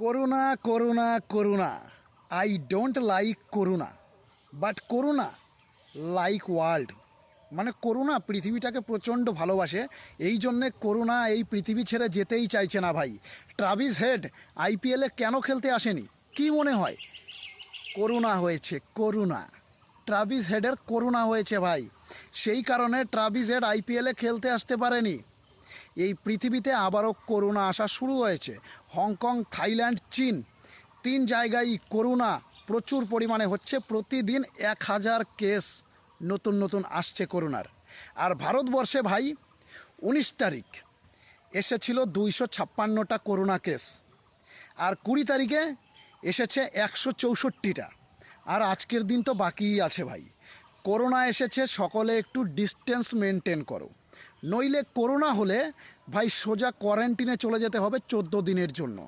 করুণা করুণা করুণা I don't like karuna but karuna like world মানে করুণা পৃথিবীটাকে প্রচণ্ড ভালোবাসে। এই জন্যে করুণা এই পৃথিবী ছেড়ে যেতেই চাইছে না ভাই। ট্রাভিস হেড আইপিএলে কেন খেলতে আসেনি? কি মনে হয়? করুণা হয়েছে করুণা ট্রাভিস হেডের করুণা হয়েছে ভাই। সেই কারণে ট্রাভিস হেড আইপিএলে খেলতে আসতে পারেনি। এই পৃথিবীতে আবারও করোনা আসা শুরু হয়েছে। হংকং, থাইল্যান্ড, চীন। তিন জায়গায় করোনা প্রচুর পরিমাণে হচ্ছে। প্রতিদিন এক হাজার কেস নতুন নতুন আসছে করোনার। আর ভারতবর্ষে ভাই, উনিশ তারিখ এসেছিল দুইশো ছাপ্পান্নটা করোনা কেস। আর কুড়ি তারিখে এসেছে একশো চৌষট্টিটা। আর আজকের দিন তো বাকিই আছে ভাই। করোনা এসেছে, সকলে একটু ডিস্টেন্স মেনটেন করো। নইলে করোনা হলে ভাই সোজা কোয়ারেন্টিনে চলে যেতে হবে চোদ্দ দিনের জন্য।